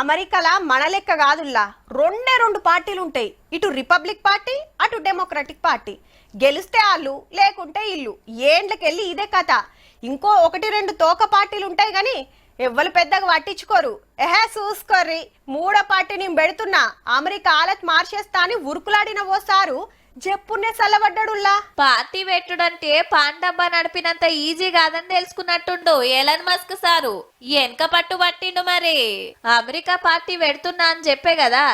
అమెరికాల? మన లెక్క కాదుల్లా. రెండే రెండు పార్టీలు ఉంటాయి ఇటు రిపబ్లిక్ పార్టీ అటు డెమోక్రటిక్ పార్టీ. గెలిస్తే వాళ్ళు లేకుంటే ఇల్లు ఏండ్లకెళ్ళి ఇదే కథ. ఇంకో ఒకటి రెండు తోక పార్టీలు ఉంటాయి కానీ ఎవ్వరు పెద్దగా పట్టించుకోరు ఎహే చూసుకోర్రి మూడో పార్టీ నేను పెడుతున్నా. అమెరికా ఆలత్ మార్చేస్తా అని ఉరుకులాడిన ఓసారు జప్పునే చల్లబడ్డాడుల్లా. పార్టీ పెట్టుడంటే పాన్ డబ్బా నడిపినంత ఈజీ కాదని తెలుసుకున్నట్టుండు ఎలన్ మస్క్ సారు. వెనక పట్టు పట్టిండు మరి. అమెరికా పార్టీ పెడుతున్నా అని చెప్పే కదా.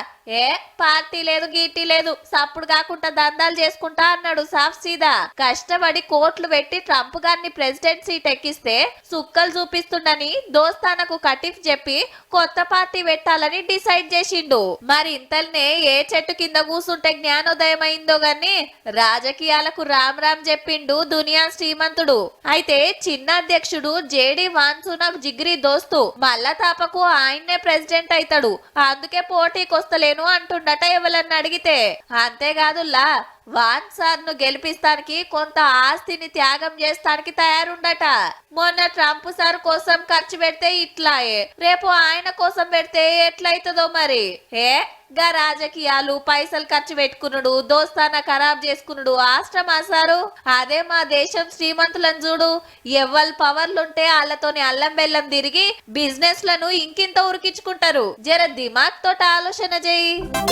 ఏ పార్టీ లేదు గీటీ లేదు. సప్పుడు కాకుండా దందాలు చేసుకుంటా అన్నాడు సాఫ్ సీదా. కష్టపడి కోట్లు పెట్టి ట్రంప్ గారిని ప్రెసిడెంట్ సీట్ ఎక్కిస్తే సుక్కలు చూపిస్తుండని దోస్తానకు కటిఫ్ చెప్పి కొత్త పార్టీ పెట్టాలని డిసైడ్ చేసిండు. మరి ఇంతల్నే ఏ చెట్టు కింద కూసుంటే జ్ఞానోదయం అయిందో గాని రాజకీయాలకు రామ్ రామ్ చెప్పిండు దునియా శ్రీమంతుడు. అయితే చిన్న అధ్యక్షుడు జేడి వాన్సూనక్ జిగ్రి దోస్తు మల్ల తాపకు ఆయన్నే ప్రెసిడెంట్ అవుతాడు అందుకే పోటీకి వస్తలేను అంటుండట ఎవరన్నా అడిగితే. అంతేకాదుల్లా వాన్ సార్ను గెలిపిస్తానికి కొంత ఆస్తిని త్యాగం చేస్తానికి తయారుండట. మొన్న ట్రంప్ సార్ కోసం ఖర్చు పెడితే ఇట్లాయే రేపు ఆయన కోసం పెడితే ఎట్లయితుందో మరి? ఏ? గా రాజకీయాలు పైసలు ఖర్చు పెట్టుకునుడు దోస్తాన ఖరాబ్ చేసుకునుడు ఆశ్రమా సారు? అదే మా దేశం శ్రీమంతులను చూడు. ఎవ్వల్ పవర్లుంటే వాళ్ళతోని అల్లం బెల్లం తిరిగి బిజినెస్లను ఇంకింత ఉరికించుకుంటారు. జర దిమాగ్ తోట ఆలోచన చేయి.